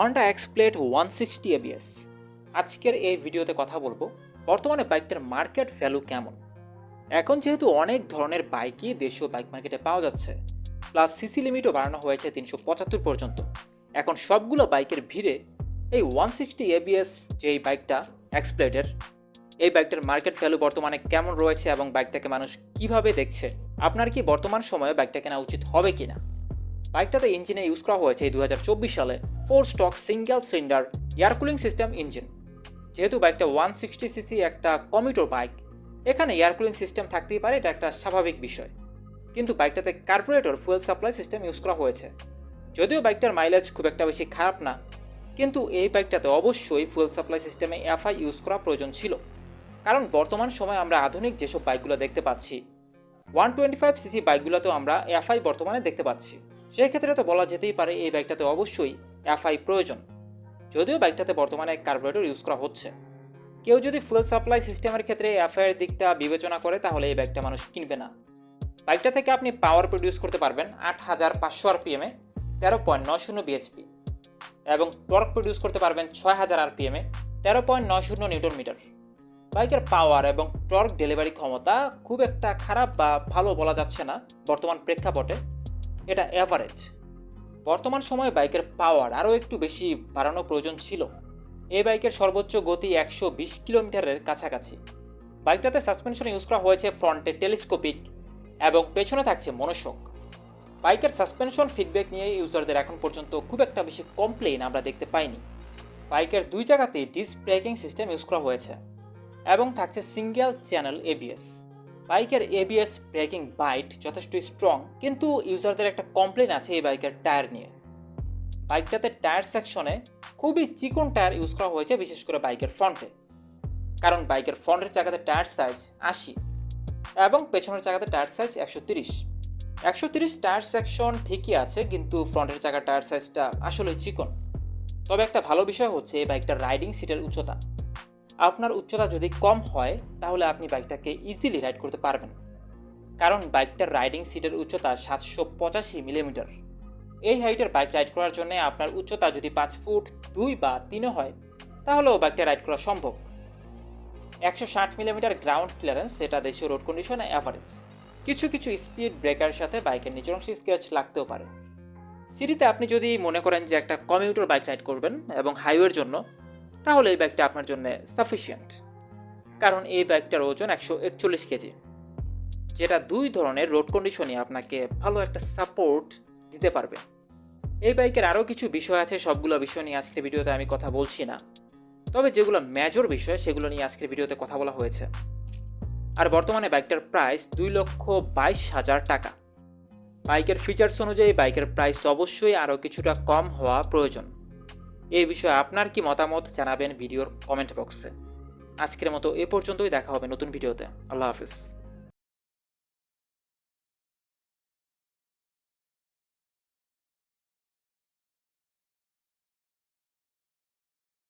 Honda X Blade one sixty ABS আজকের এই ভিডিওতে কথা বলব, বর্তমানে বাইকটার মার্কেট ভ্যালু কেমন? এখন যেহেতু অনেক ধরনের বাইকই দেশীয় বাইক মার্কেটে পাওয়া যাচ্ছে প্লাস সিসি লিমিটও বাড়ানো হয়েছে তিনশো পঁচাত্তর পর্যন্ত। এখন সবগুলো বাইকের ভিড়ে এই ওয়ান সিক্সটি এবিএস যে এই বাইকটা এক্সপ্লেটের এই বাইকটার মার্কেট ভ্যালু বর্তমানে কেমন রয়েছে এবং বাইকটাকে মানুষ কীভাবে দেখছে, আপনার কি বর্তমান সময়ে বাইকটা কেনা উচিত হবে কিনা? বাইকটাতে ইঞ্জিনে ইউজ করা হয়েছে দু সালে four stroke single cylinder air cooling system engine যেহেতু বাইকটা ওয়ান সিক্সটি সিসি একটা কমিটোর বাইক এখানে এয়ার কুলিং সিস্টেম থাকতেই পারে, এটা একটা স্বাভাবিক বিষয়। কিন্তু বাইকটাতে carburettor fuel supply system use করা হয়েছে। যদিও বাইকটার মাইলেজ খুব একটা বেশি খারাপ না, কিন্তু এই বাইকটাতে অবশ্যই ফুয়েল সাপ্লাই সিস্টেমে এফআই ইউজ করা প্রয়োজন ছিল। কারণ বর্তমান সময়ে আমরা আধুনিক যেসব বাইকগুলো দেখতে পাচ্ছি ওয়ান টোয়েন্টি ফাইভ সিসি বাইকগুলোতেও আমরা এফআই বর্তমানে দেখতে পাচ্ছি। সেই ক্ষেত্রে তো বলা যেতেই পারে এই বাইকটাতে অবশ্যই এফআই প্রয়োজন। যদিও বাইকটাতে বর্তমানে কার্বোরেটর ইউজ করা হচ্ছে। কেউ যদি ফুয়েল সাপ্লাই সিস্টেমের ক্ষেত্রে এফআই এর দিকটা বিবেচনা করে, তাহলে এই বাইকটা মানুষ কিনবে না। বাইকটা থেকে আপনি পাওয়ার প্রডিউস করতে পারবেন আট হাজার পাঁচশো আরপিএমে তেরো পয়েন্ট নয় শূন্য বিএচপি এবং টর্ক প্রডিউস করতে পারবেন ছয় হাজার আরপিএমে তেরো পয়েন্ট নয় শূন্য নিউটন মিটার। বাইকের পাওয়ার এবং টর্ক ডেলিভারি ক্ষমতা খুব একটা খারাপ বা ভালো বলা যাচ্ছে না বর্তমান প্রেক্ষাপটে। এটা অ্যাভারেজ বর্তমান সময়ে বাইকের পাওয়ার আরও একটু বেশি বাড়ানো প্রয়োজন ছিল। এই বাইকের সর্বোচ্চ গতি একশো বিশ কিলোমিটারের কাছাকাছি। বাইকটাতে সাসপেনশন ইউজ করা হয়েছে ফ্রন্টে টেলিস্কোপিক এবং পেছনে থাকছে মনোশক বাইকের সাসপেনশন ফিডব্যাক নিয়ে ইউজারদের এখন পর্যন্ত খুব একটা বেশি কমপ্লেন আমরা দেখতে পাইনি। বাইকের দুই জায়গাতেই ডিস্ক ব্রেকিং সিস্টেম ইউজ করা হয়েছে এবং থাকছে সিঙ্গেল চ্যানেল এবিএস বাইকের এবিএস ব্রেকিং বাইট যথেষ্ট স্ট্রং কিন্তু ইউজারদের একটা কমপ্লেন আছে এই বাইকের টায়ার নিয়ে। বাইকটাতে টায়ার সেকশনে খুবই চিকন টায়ার ইউজ করা হয়েছে, বিশেষ করে বাইকের ফ্রন্টে কারণ বাইকের ফ্রন্টের জায়গাতে টায়ার সাইজ আশি এবং পেছনের জায়গাতে টায়ার সাইজ একশো তিরিশ। একশো তিরিশ টায়ার সেকশন ঠিকই আছে, কিন্তু ফ্রন্টের জায়গা টায়ার সাইজটা আসলে চিকন। তবে একটা ভালো বিষয় হচ্ছে এই বাইকটার রাইডিং সিটের উচ্চতা। আপনার উচ্চতা যদি কম হয়, তাহলে আপনি বাইকটাকে ইজিলি রাইড করতে পারবেন। কারণ বাইকটার রাইডিং সিটের উচ্চতা সাতশো পঁচাশি মিলিমিটার এই হাইটের বাইক রাইড করার জন্য আপনার উচ্চতা যদি পাঁচ ফুট দুই বা তিনও হয়, তাহলেও বাইকটা রাইড করা সম্ভব। একশো ষাট মিলিমিটার গ্রাউন্ড ক্লিয়ারেন্স সেটা দেশীয় রোড কন্ডিশনে অ্যাভারেজ কিছু কিছু স্পিড ব্রেকারের সাথে বাইকের নিচের অংশে স্কেচ লাগতেও পারে। সিটিতে আপনি যদি মনে করেন যে একটা কমিউটার বাইক রাইড করবেন এবং হাইওয়ের জন্য তাহলে এই ব্যাগটা আপনার জন্য সাফিসিয়েন্ট কারণ এই ব্যাগটার ওজন একশো একচল্লিশ কেজি। যেটা দুই ধরনের রোড কন্ডিশনে আপনাকে ভালো একটা সাপোর্ট দিতে পারবে। এই বাইকের আরও কিছু বিষয় আছে, সবগুলো বিষয় নিয়ে আজকের ভিডিওতে আমি কথা বলছি না। তবে যেগুলো মেজর বিষয়, সেগুলো নিয়ে আজকের ভিডিওতে কথা বলা হয়েছে। আর বর্তমানে বাইকটার প্রাইস দুই লক্ষ বাইশ হাজার টাকা। বাইকের ফিচার্স অনুযায়ী বাইকের প্রাইস অবশ্যই আরও কিছুটা কম হওয়া প্রয়োজন। এই বিষয়ে আপনার কি মতামত জানাবেন ভিডিওর কমেন্ট বক্সে। আজকের মতো এ পর্যন্তই, দেখা হবে নতুন ভিডিওতে। আল্লাহ হাফিজ।